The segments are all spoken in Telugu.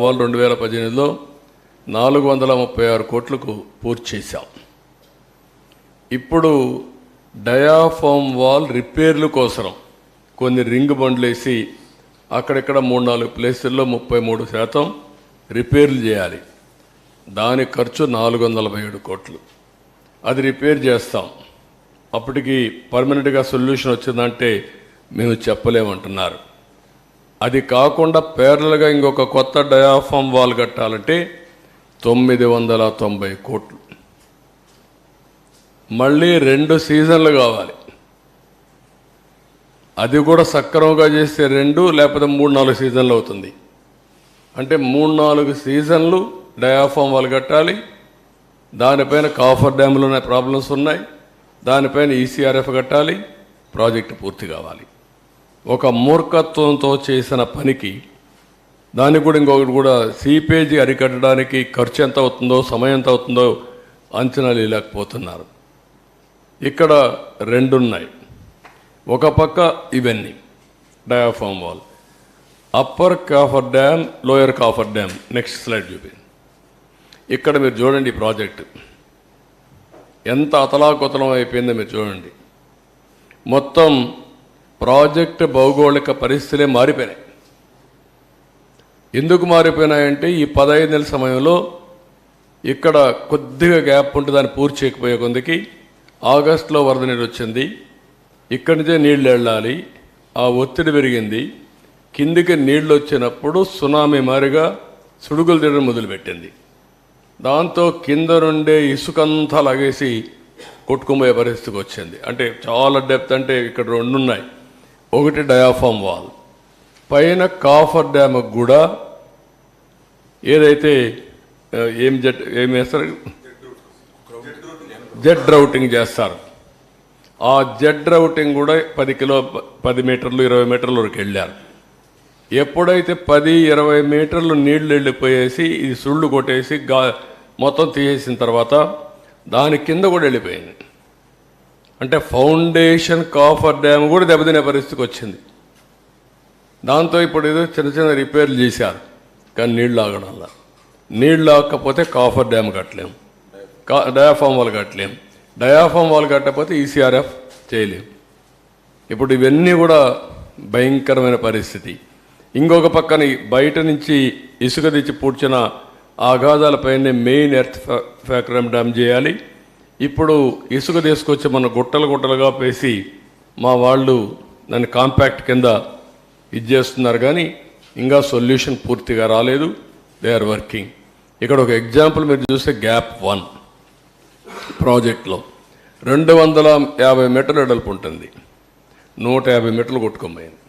వాల్ రెండు వేల పద్దెనిమిదిలో నాలుగు వందల ముప్పై ఆరు కోట్లకు పూర్తి చేశాం. ఇప్పుడు డయాఫామ్ వాల్ రిపేర్లు కోసం కొన్ని రింగ్ బండ్లు వేసి అక్కడిక్కడ మూడు నాలుగు ప్లేసుల్లో ముప్పై మూడు శాతం రిపేర్లు చేయాలి. దాని ఖర్చు నాలుగు వందల ఏడు కోట్లు. అది రిపేర్ చేస్తాం. అప్పటికి పర్మనెంట్గా సొల్యూషన్ వచ్చిందంటే మేము చెప్పలేమంటున్నారు. అది కాకుండా పేర్లగా ఇంకొక కొత్త డయాఫామ్ వాల్ కట్టాలంటే తొమ్మిది వందల తొంభై కోట్లు. మళ్ళీ రెండు సీజన్లు కావాలి. అది కూడా సక్రమంగా చేస్తే రెండు లేకపోతే మూడు నాలుగు సీజన్లు అవుతుంది. అంటే మూడు నాలుగు సీజన్లు డయాఫామ్ వాళ్ళు కట్టాలి. దానిపైన కాఫర్ డ్యామ్లోనే ప్రాబ్లమ్స్ ఉన్నాయి. దానిపైన ఈసీఆర్ఎఫ్ కట్టాలి. ప్రాజెక్టు పూర్తి కావాలి. ఒక మూర్ఖత్వంతో చేసిన పనికి దానికి కూడా ఇంకొకటి కూడా సీపేజీ అరికట్టడానికి ఖర్చు ఎంత అవుతుందో సమయం ఎంత అవుతుందో అంచనా లేకపోతున్నారు ఇక్కడ రెండు ఉన్నాయి ఒక పక్క ఇవన్నీ. Diaphragm wall upper coffer dam lower coffer dam next slide చూపి. ఇక్కడ మీరు చూడండి ఈ ప్రాజెక్ట్. ఎంత అతలాకుతలం అయిపోయిందో మీరు చూడండి. మొత్తం ప్రాజెక్ట్ భౌగోళిక పరిస్థితులే మారిపోయినాయి. ఎందుకు మారిపోయినాయంటే ఈ పదహైదు నెలల సమయంలో ఇక్కడ కొద్దిగా గ్యాప్ ఉంటే దాన్ని పూర్తి చేయకపోయే కొందికి ఆగస్టులో వరద నీరు వచ్చింది. ఇక్కడి నుంచే నీళ్ళు వెళ్ళాలి. ఆ ఒత్తిడి పెరిగింది. కిందికి నీళ్ళు వచ్చినప్పుడు సునామీ మారిగా సుడుగులు తీయడం మొదలుపెట్టింది. దాంతో కింద నుండే ఇసుకంతా లాగేసి కొట్టుకుపోయే పరిస్థితికి వచ్చింది. అంటే చాలా డెప్త్ అంటే ఇక్కడ రెండు ఉన్నాయి ఒకటి డయాఫామ్ వాల్. పైన కాఫర్ డ్యామ్కి కూడా ఏదైతే ఏం జెట్ ఏం వేస్తారు జెడ్ రౌటింగ్ చేస్తారు. ఆ జెడ్ రౌటింగ్ కూడా పది కిలో పది మీటర్లు ఇరవై మీటర్ల వరకు వెళ్ళారు. ఎప్పుడైతే పది ఇరవై మీటర్లు నీళ్ళు వెళ్ళిపోయేసి ఇది సుళ్ళు కొట్టేసి గా మొత్తం తీసేసిన తర్వాత దాని కింద కూడా వెళ్ళిపోయింది. అంటే ఫౌండేషన్ కాఫర్ డ్యామ్ కూడా దెబ్బతినే పరిస్థితికి వచ్చింది. దాంతో ఇప్పుడు ఏదో చిన్న చిన్న రిపేర్లు చేశారు. కానీ నీళ్ళు ఆగడంలా నీళ్ళు ఆగకపోతే కాఫర్ డ్యామ్ కట్టలేము. కా డయాఫామ్ వాల్ కట్టలేం డయాఫామ్ వాల్ కట్టకపోతే ఈసీఆర్ఎఫ్ చేయలేము. ఇప్పుడు ఇవన్నీ కూడా భయంకరమైన పరిస్థితి. ఇంకొక పక్కన బయట నుంచి ఇసుక తెచ్చి పూడ్చిన ఆఘాతాలపైనే మెయిన్ ఎర్త్ ఫ్యాక్రమ్ డ్యామ్ చేయాలి. ఇప్పుడు ఇసుక తీసుకొచ్చి మన గుట్టలు గుట్టలుగా పేసి మా వాళ్ళు దాన్ని కాంపాక్ట్ కింద ఇది చేస్తున్నారు కానీ ఇంకా సొల్యూషన్ పూర్తిగా రాలేదు. దే ఆర్ వర్కింగ్ ఇక్కడ ఒక ఎగ్జాంపుల్ మీరు చూస్తే గ్యాప్ వన్ ప్రాజెక్ట్లో రెండు వందల యాభై మీటర్ల వెడల్పు ఉంటుంది. నూట యాభై మీటర్లు కొట్టుకోపోయింది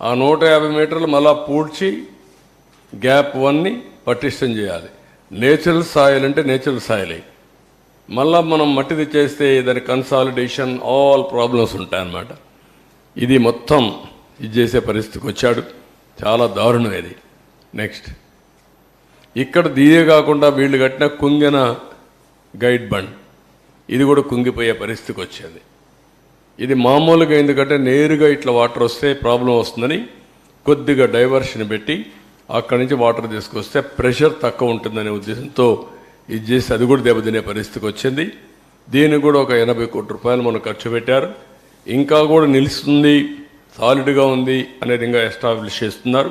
ఆ నూట యాభై మీటర్లు మళ్ళా పూడ్చి గ్యాప్ వన్ని పటిష్టం చేయాలి. నేచురల్ సాయిల్ అంటే నేచురల్ సాయిలే. మళ్ళా మనం మట్టిది చేస్తే దాని కన్సాలిడేషన్ ఆల్ ప్రాబ్లమ్స్ ఉంటాయన్నమాట. ఇది మొత్తం ఇది చేసే పరిస్థితికి వచ్చాడు. చాలా దారుణం ఇది. నెక్స్ట్ ఇక్కడ దీయే కాకుండా వీళ్ళు కట్టిన కుంగిన గైడ్ బండ్. ఇది కూడా కుంగిపోయే పరిస్థితికి వచ్చేది. ఇది మామూలుగా ఎందుకంటే నేరుగా ఇట్లా వాటర్ వస్తే ప్రాబ్లం వస్తుందని కొద్దిగా డైవర్షన్ పెట్టి అక్కడి నుంచి వాటర్ తీసుకొస్తే ప్రెషర్ తక్కువ ఉంటుందనే ఉద్దేశంతో ఇది చేసి అది కూడా దెబ్బతినే పరిస్థితికి వచ్చింది. దీనికి కూడా ఒక ఎనభై కోట్ల రూపాయలు మనం ఖర్చు పెట్టారు. ఇంకా కూడా నిలుస్తుంది సాలిడ్గా ఉంది అనేది ఇంకా ఎస్టాబ్లిష్ చేస్తున్నారు.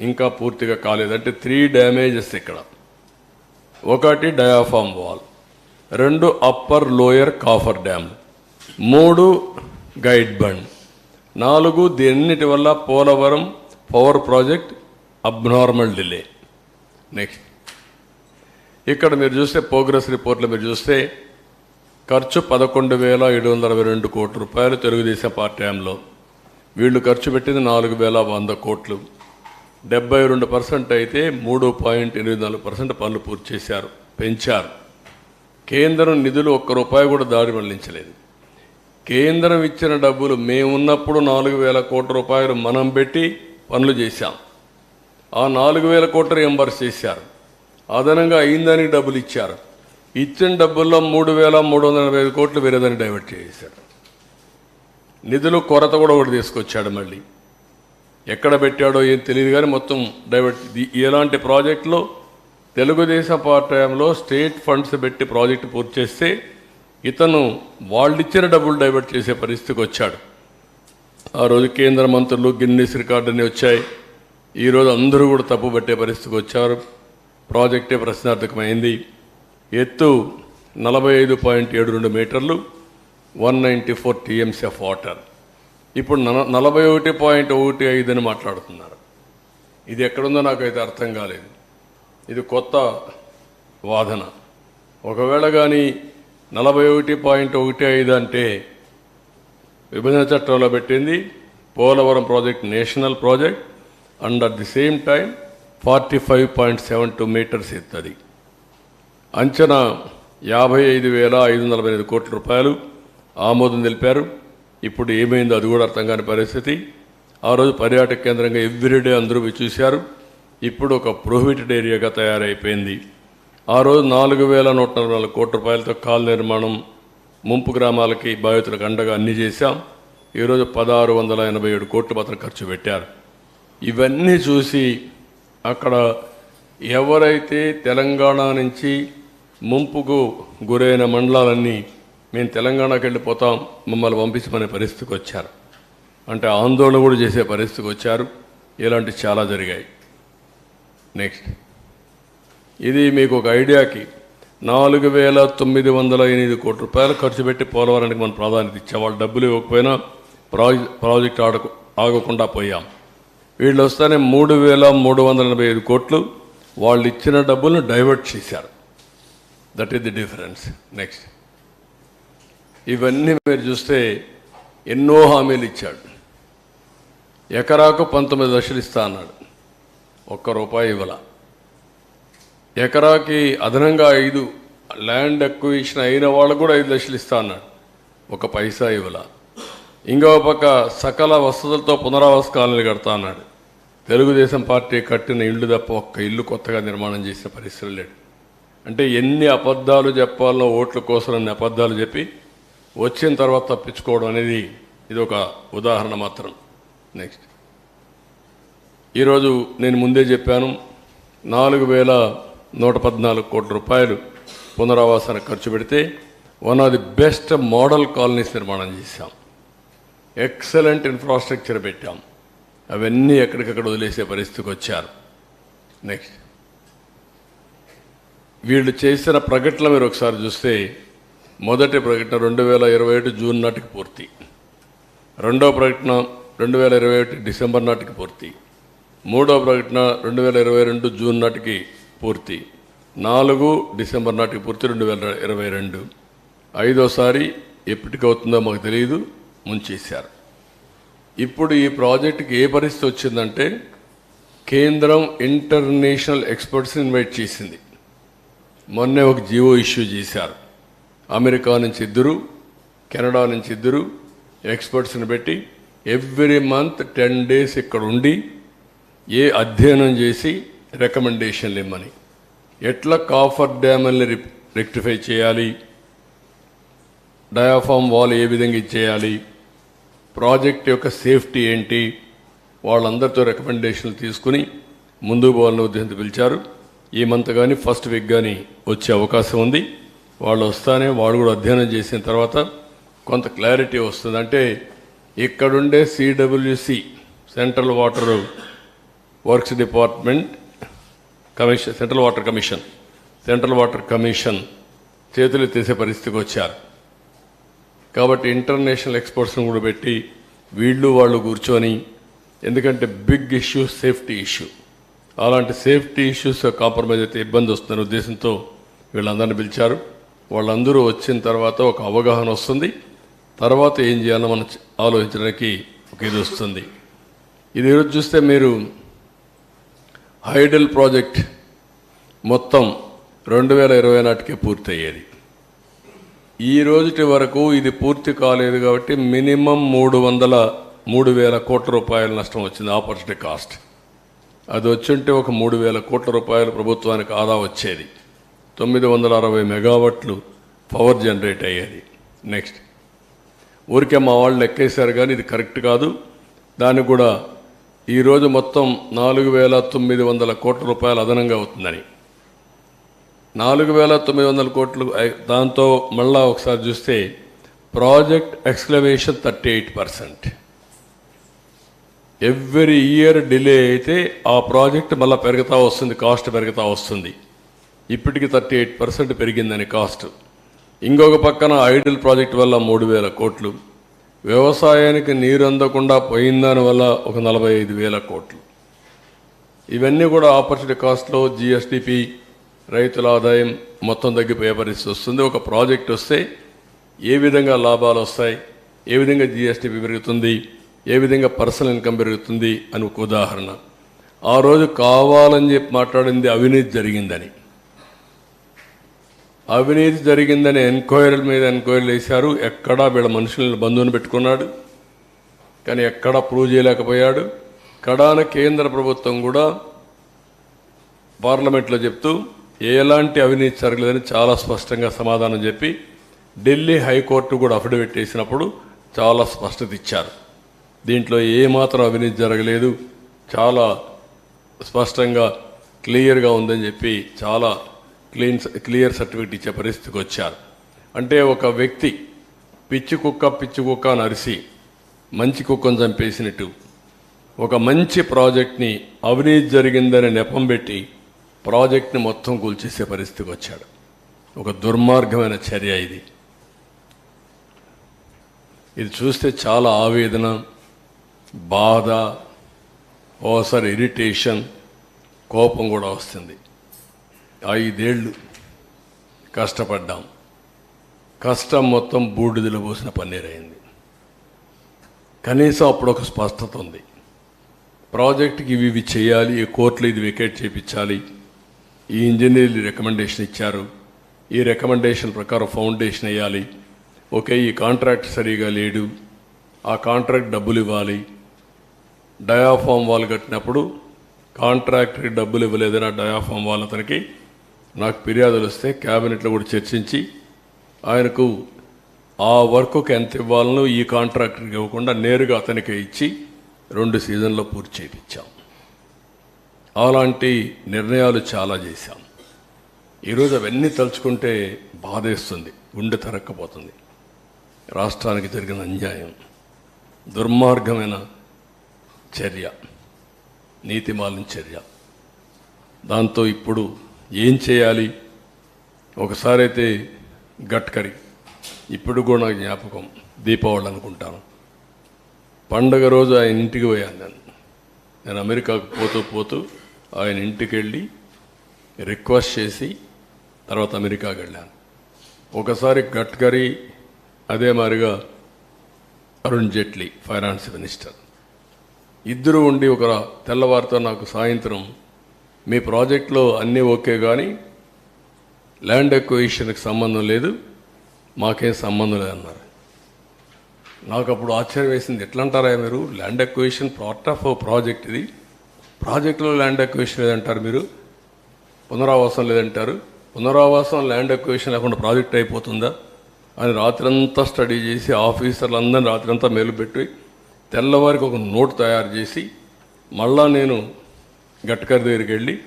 ఇంకా పూర్తిగా కాలేదు. అంటే త్రీ డ్యామేజెస్ ఇక్కడ. ఒకటి డయాఫామ్ వాల్ రెండు అప్పర్ లోయర్ కాఫర్ డ్యామ్ మూడు గైడ్ బండ్ నాలుగు దీన్నిటి వల్ల Polavaram power project abnormal delay next ఇక్కడ మీరు చూస్తే ప్రోగ్రెస్ రిపోర్ట్లో మీరు చూస్తే ఖర్చు పదకొండు వేల ఏడు వందల అరవై రెండు కోట్ల రూపాయలు తెలుగుదేశం పార్టీ టైంలో వీళ్ళు ఖర్చు పెట్టింది నాలుగు వేల వంద కోట్లు. డెబ్బై రెండు పర్సెంట్ అయితే మూడు పాయింట్ ఎనిమిది నాలుగు పర్సెంట్ పనులు పూర్తి చేశారు పెంచారు. కేంద్రం నిధులు ఒక్క రూపాయి కూడా దారి మళ్ళించలేదు. కేంద్రం ఇచ్చిన డబ్బులు మేమున్నప్పుడు నాలుగు వేల కోట్ల రూపాయలు మనం పెట్టి పనులు చేశాం. ఆ నాలుగు వేల కోట్లు ఎంబర్స్ చేశారు. అదనంగా అయిందానికి డబ్బులు ఇచ్చారు. ఇచ్చిన డబ్బుల్లో మూడు వేల మూడు వందల ఎనభై ఐదు కోట్లు వేరేదాన్ని డైవర్ట్ చేశారు. నిధులు కొరత కూడా ఒకటి తీసుకొచ్చాడు మళ్ళీ. ఎక్కడ పెట్టాడో ఏం తెలియదు కానీ మొత్తం డైవర్ట్ ఎలాంటి ప్రాజెక్టులో తెలుగుదేశం పార్టీలో స్టేట్ ఫండ్స్ పెట్టి ప్రాజెక్టు పూర్తి చేస్తే ఇతను వాళ్ళిచ్చిన డబ్బులు డైవర్ట్ చేసే పరిస్థితికి వచ్చాడు. ఆ రోజు కేంద్ర మంత్రులు గిన్నెస్ రికార్డుని వచ్చాయి. ఈరోజు అందరూ కూడా తప్పు పట్టే పరిస్థితికి వచ్చారు. ప్రాజెక్టే ప్రశ్నార్థకమైంది. ఎత్తు నలభై ఐదు పాయింట్ ఏడు రెండు మీటర్లు one ninety four TMC of water. ఇప్పుడు నలభై ఒకటి పాయింట్ ఒకటి ఐదు అని మాట్లాడుతున్నారు. ఇది ఎక్కడుందో నాకైతే అర్థం కాలేదు. ఇది కొత్త వాదన. ఒకవేళ కానీ నలభై ఒకటి పాయింట్ ఒకటి ఐదు అంటే విభజన చట్టంలో పెట్టింది Polavaram project national project and at the same time forty five point seven two metres ఎత్తది. అంచనా యాభై ఐదు వేల ఐదు వందల నలభై ఐదు కోట్ల రూపాయలు ఆమోదం తెలిపారు. ఇప్పుడు ఏమైందో అది కూడా అర్థం కాని పరిస్థితి. ఆ రోజు పర్యాటక కేంద్రంగా ఎవ్రీడే అందరూ చూశారు. ఇప్పుడు ఒక ప్రొహిబిటెడ్ ఏరియాగా తయారైపోయింది. ఆ రోజు నాలుగు వేల నూట నలభై నాలుగు కోట్ల రూపాయలతో కాల్ నిర్మాణం ముంపు గ్రామాలకి బాధితులకు అండగా అన్ని చేశాం. ఈరోజు పదహారు వందల ఎనభై ఏడు కోట్లు మాత్రం ఖర్చు పెట్టారు. ఇవన్నీ చూసి అక్కడ ఎవరైతే తెలంగాణ నుంచి ముంపుకు గురైన మండలాలన్నీ మేము తెలంగాణకి వెళ్ళిపోతాం మమ్మల్ని పంపించమనే పరిస్థితికి వచ్చారు. అంటే ఆందోళన కూడా చేసే పరిస్థితికి వచ్చారు. ఇలాంటి చాలా జరిగాయి. నెక్స్ట్ ఇది మీకు ఒక ఐడియాకి. నాలుగు వేల తొమ్మిది వందల ఎనిమిది కోట్ల రూపాయలు ఖర్చు పెట్టి పోలవరానికి మనం ప్రాధాన్యత ఇచ్చాం. వాళ్ళు డబ్బులు ఇవ్వకపోయినా ప్రాజెక్ట్ ప్రాజెక్ట్ ఆడకు ఆగకుండా పోయాం. వీళ్ళు వస్తేనే మూడు వేల మూడు వందల ఎనభై ఐదు కోట్లు వాళ్ళు ఇచ్చిన డబ్బులను డైవర్ట్ చేశారు. That is the difference next ఇవన్నీ మీరు చూస్తే ఎన్నో హామీలు ఇచ్చాడు. ఎకరాకు పంతొమ్మిది లక్షలు ఇస్తా అన్నాడు. ఒక్క రూపాయి ఇవ్వాల. ఎకరాకి అదనంగా ఐదు ల్యాండ్ అక్విజిషన్ అయిన వాళ్ళకు కూడా ఐదు లక్షలు ఇస్తా అన్నాడు. ఒక పైసా ఇవ్వాల. ఇంకో పక్క సకల వసతులతో పునరావాస కాలనీలు కడతా అన్నాడు. తెలుగుదేశం పార్టీ కట్టిన ఇల్లు తప్ప ఒక్క ఇల్లు కొత్తగా నిర్మాణం చేసిన పరిస్థితి లేడు అంటే ఎన్ని అబద్ధాలు చెప్పాలో ఓట్ల కోసం అన్ని అబద్ధాలు చెప్పి వచ్చిన తర్వాత తప్పించుకోవడం అనేది ఇది ఒక ఉదాహరణ మాత్రం. నెక్స్ట్ ఈరోజు నేను ముందే చెప్పాను నాలుగు వేల నూట పద్నాలుగు కోట్ల రూపాయలు పునరావాసానికి ఖర్చు పెడితే one of the best model colonies నిర్మాణం చేశాం. ఎక్సలెంట్ ఇన్ఫ్రాస్ట్రక్చర్ పెట్టాం. అవన్నీ ఎక్కడికక్కడ వదిలేసే పరిస్థితికి వచ్చారు. నెక్స్ట్ వీళ్ళు చేసిన ప్రకటన మీరు ఒకసారి చూస్తే మొదటి ప్రకటన రెండు వేల ఇరవై ఒకటి జూన్ నాటికి పూర్తి. రెండో ప్రకటన రెండు వేల ఇరవై ఒకటి డిసెంబర్ నాటికి పూర్తి. మూడో ప్రకటన రెండు వేల ఇరవై రెండు జూన్ నాటికి పూర్తి. నాలుగు డిసెంబర్ నాటికి పూర్తి రెండు వేల ఇరవై రెండు. ఐదోసారి ఎప్పటికవుతుందో మాకు తెలియదు ముంచేశారు. ఇప్పుడు ఈ ప్రాజెక్టుకి ఏ పరిస్థితి వచ్చిందంటే కేంద్రం ఇంటర్నేషనల్ ఎక్స్పర్ట్స్ని ఇన్వైట్ చేసింది. మొన్నే ఒక జియో ఇష్యూ చేశారు. అమెరికా నుంచి ఇద్దరు కెనడా నుంచి ఇద్దరు ఎక్స్పర్ట్స్ని పెట్టి ఎవ్రీ మంత్ టెన్ డేస్ ఇక్కడ ఉండి ఏ అధ్యయనం చేసి రికమెండేషన్లు ఇమ్మని. ఎట్లా కాఫర్ డ్యామ్ని రెక్టిఫై చేయాలి? డయాఫామ్ వాల్ ఏ విధంగా ఇచ్చేయాలి? ప్రాజెక్ట్ యొక్క సేఫ్టీ ఏంటి? వాళ్ళందరితో రికమెండేషన్లు తీసుకుని ముందుకు పోవాలని ఉద్దేశంతో పిలిచారు. ఈ మంత్ కానీ ఫస్ట్ వీక్ కానీ వచ్చే అవకాశం ఉంది. వాళ్ళు వస్తానే వాళ్ళు కూడా అధ్యయనం చేసిన తర్వాత కొంత క్లారిటీ వస్తుంది. అంటే ఇక్కడుండే CWC central water works department commission central water commission central water commission చేతులు తీసే పరిస్థితికి వచ్చారు. కాబట్టి ఇంటర్నేషనల్ ఎక్స్పర్ట్స్ని కూడా పెట్టి వీళ్ళు వాళ్ళు కూర్చొని ఎందుకంటే బిగ్ ఇష్యూ సేఫ్టీ ఇష్యూ. అలాంటి సేఫ్టీ ఇష్యూస్ కాంప్రమైజ్ అయితే ఇబ్బంది వస్తుందనే ఉద్దేశంతో వీళ్ళందరిని పిలిచారు. వాళ్ళందరూ వచ్చిన తర్వాత ఒక అవగాహన వస్తుంది. తర్వాత ఏం చేయాలో మనం ఆలోచించడానికి ఒక ఇది వస్తుంది. ఇది ఈరోజు చూస్తే మీరు హైడల్ ప్రాజెక్ట్ మొత్తం రెండు వేల ఇరవై నాటికే పూర్తయ్యేది. ఈ రోజుటి వరకు ఇది పూర్తి కాలేదు కాబట్టి మినిమం మూడు వందల మూడు వేల కోట్ల రూపాయల నష్టం వచ్చింది ఆపర్చునిటీ కాస్ట్. అది వచ్చుంటే ఒక మూడు వేల కోట్ల రూపాయలు ప్రభుత్వానికి ఆదా వచ్చేది. తొమ్మిది వందల అరవై మెగావట్లు పవర్ జనరేట్ అయ్యేది. నెక్స్ట్. ఊరికే మా వాళ్ళు లెక్కేశారు కానీ ఇది కరెక్ట్ కాదు. దానికి కూడా ఈరోజు మొత్తం నాలుగు వేల తొమ్మిది వందల కోట్ల రూపాయలు అదనంగా అవుతుందని. నాలుగు వేల తొమ్మిది వందల కోట్లు దాంతో మళ్ళా ఒకసారి చూస్తే project escalation thirty eight percent. Every year delay అయితే ఆ ప్రాజెక్ట్ మళ్ళీ పెరుగుతూ వస్తుంది కాస్ట్ పెరుగుతూ వస్తుంది. ఇప్పటికి థర్టీ ఎయిట్ పర్సెంట్ పెరిగిందని కాస్ట్. ఇంకొక పక్కన ఐడిల్ ప్రాజెక్ట్ వల్ల మూడు వేల కోట్లు. వ్యవసాయానికి నీరు అందకుండా పోయిందని వల్ల ఒక నలభై ఐదు వేల కోట్లు. ఇవన్నీ కూడా ఆపర్చునిటీ కాస్ట్లో జిఎస్టిపి రైతుల ఆదాయం మొత్తం తగ్గిపోయే పరిస్థితి వస్తుంది. ఒక ప్రాజెక్ట్ వస్తే ఏ విధంగా లాభాలు వస్తాయి ఏ విధంగా జీఎస్టీ పెరుగుతుంది ఏ విధంగా పర్సనల్ ఇన్కమ్ పెరుగుతుంది అని ఒక ఉదాహరణ. ఆ రోజు కావాలని చెప్పి మాట్లాడింది అవినీతి జరిగిందని. అవినీతి జరిగిందని ఎంక్వైరీల మీద ఎంక్వైరీలు వేశారు. ఎక్కడా వీళ్ళ మనుషులను బంధువుని పెట్టుకున్నాడు. కానీ ఎక్కడా ప్రూవ్ చేయలేకపోయాడు. కడాన కేంద్ర ప్రభుత్వం కూడా పార్లమెంట్లో చెప్తూ ఎలాంటి అవినీతి జరగలేదని చాలా స్పష్టంగా సమాధానం చెప్పి ఢిల్లీ హైకోర్టు కూడా అఫిడవిట్ వేసినప్పుడు చాలా స్పష్టత ఇచ్చారు. దీంట్లో ఏమాత్రం అవినీతి జరగలేదు. చాలా స్పష్టంగా క్లియర్గా ఉందని చెప్పి చాలా క్లీన్ క్లియర్ సర్టిఫికేట్ ఇచ్చే పరిస్థితికి వచ్చారు. అంటే ఒక వ్యక్తి పిచ్చి కుక్క పిచ్చి కుక్క అని అరిసి మంచి కుక్కను చంపేసినట్టు ఒక మంచి ప్రాజెక్ట్ని అవినీతి జరిగిందని నెపం పెట్టి ప్రాజెక్ట్ని మొత్తం కూల్చేసే పరిస్థితికి వచ్చాడు. ఒక దుర్మార్గమైన చర్య ఇది. ఇది చూస్తే చాలా ఆవేదన బాధ ఓసారి ఇరిటేషన్ కోపం కూడా వస్తుంది. ఐదేళ్ళు కష్టపడ్డాం. కష్టం మొత్తం బూడిదలు పోసిన పన్నీరైంది కనీసం అప్పుడు ఒక స్పష్టత ఉంది. ప్రాజెక్ట్కి ఇవి ఇవి చేయాలి ఈ కోర్టులో ఇది వికెట్ చేపించాలి ఈ ఇంజనీర్లు రికమెండేషన్ ఇచ్చారు. ఈ రికమెండేషన్ ప్రకారం ఫౌండేషన్ వేయాలి. ఓకే ఈ కాంట్రాక్ట్ సరిగా లేడు. ఆ కాంట్రాక్ట్ డబ్బులు ఇవ్వాలి. డయాఫామ్ వాల్ కట్టినప్పుడు కాంట్రాక్టర్కి డబ్బులు ఇవ్వలేదని ఆ డయాఫామ్ వాల్ అతనికి నాకు ఫిర్యాదులు వస్తే క్యాబినెట్లో కూడా చర్చించి ఆయనకు ఆ వర్క్కి ఎంత ఇవ్వాలనో ఈ కాంట్రాక్టర్కి ఇవ్వకుండా నేరుగా అతనికే ఇచ్చి రెండు సీజన్లో పూర్తి చేయించాం. అలాంటి నిర్ణయాలు చాలా చేశాం. ఈరోజు అవన్నీ తలుచుకుంటే బాధేస్తుంది గుండె తరక్కపోతుంది. రాష్ట్రానికి జరిగిన అన్యాయం దుర్మార్గమైన చర్య నీతిమాలిన చర్య. దాంతో ఇప్పుడు ఏం చేయాలి? ఒకసారి అయితే గట్కరి. ఇప్పుడు కూడా నాకు జ్ఞాపకం దీపావళి అనుకుంటాను. పండగ రోజు ఆయన ఇంటికి పోయాను నేను. నేను అమెరికాకు పోతూ పోతూ ఆయన ఇంటికి వెళ్ళి రిక్వెస్ట్ చేసి తర్వాత అమెరికాకి వెళ్ళాను. ఒకసారి గడ్కరీ అదే మాదిరిగా అరుణ్ జైట్లీ ఫైనాన్స్ మినిస్టర్. ఇద్దరు ఉండి ఒక తెల్లవారితో నాకు సాయంత్రం మీ ప్రాజెక్ట్లో అన్నీ ఓకే కానీ ల్యాండ్ ఎక్వేషన్కి సంబంధం లేదు మాకేం సంబంధం లేదన్నారు. నాకు అప్పుడు ఆశ్చర్యం వేసింది ఎట్లంటారా మీరు? Land acquisition part of project ఇది. ప్రాజెక్టులో ల్యాండ్ ఎక్వేషన్ లేదంటారు మీరు. పునరావాసం లేదంటారు. పునరావాసం ల్యాండ్ ఎక్వేషన్ లేకుండా ప్రాజెక్ట్ అయిపోతుందా అని రాత్రంతా స్టడీ చేసి ఆఫీసర్లు అందరిని రాత్రంతా మేలుపెట్టి తెల్లవారికి ఒక నోట్ తయారు చేసి మళ్ళా నేను గట్కర్ దగ్గరికి వెళ్ళి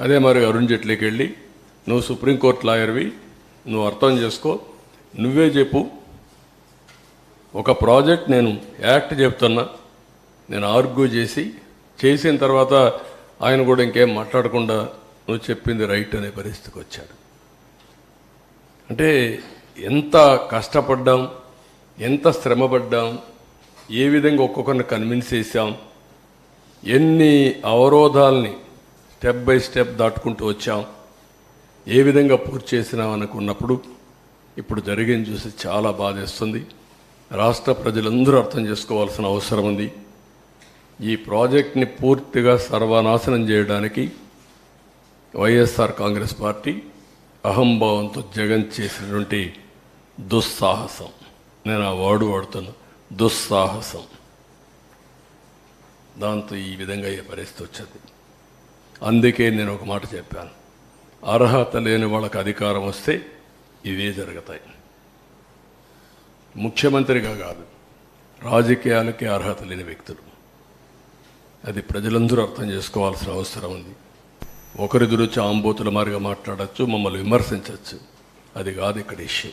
అదే మరి అరుణ్ జైట్లీకి వెళ్ళి నువ్వు సుప్రీంకోర్టు లాయర్వి నువ్వు అర్థం చేసుకో. నువ్వే చెప్పు. ఒక ప్రాజెక్ట్ నేను యాక్ట్ చెప్తున్నా. నేను ఆర్గ్యూ చేసి చేసిన తర్వాత ఆయన కూడా ఇంకేం మాట్లాడకుండా నువ్వు చెప్పింది రైట్ అనే పరిస్థితికి వచ్చాడు. అంటే ఎంత కష్టపడ్డాం ఎంత శ్రమపడ్డాం ఏ విధంగా ఒక్కొక్కరిని కన్విన్స్ చేశాం ఎన్ని అవరోధాలని స్టెప్ బై స్టెప్ దాటుకుంటూ వచ్చాం ఏ విధంగా పూర్తి చేసినాం అనుకున్నప్పుడు ఇప్పుడు జరిగింది చూసి చాలా బాధేస్తుంది. రాష్ట్ర ప్రజలందరూ అర్థం చేసుకోవాల్సిన అవసరం ఉంది. ఈ ప్రాజెక్ట్ని పూర్తిగా సర్వనాశనం చేయడానికి వైఎస్ఆర్ కాంగ్రెస్ పార్టీ అహంభావంతో జగన్ చేసినటువంటి దుస్సాహసం. నేను ఆ వాడు వాడుతున్నా దుస్సాహసం. దాంతో ఈ విధంగా ఏ పరిస్థితి వచ్చింది. అందుకే నేను ఒక మాట చెప్పాను. అర్హత లేని వాళ్ళకి అధికారం వస్తే ఇవే జరుగుతాయి. ముఖ్యమంత్రిగా కాదు రాజకీయాలకి అర్హత లేని వ్యక్తులు. అది ప్రజలందరూ అర్థం చేసుకోవాల్సిన అవసరం ఉంది. ఒకరి గురించి ఆంబోతుల మారిగా మాట్లాడచ్చు మమ్మల్ని విమర్శించవచ్చు అది కాదు ఇక్కడ ఇష్యూ.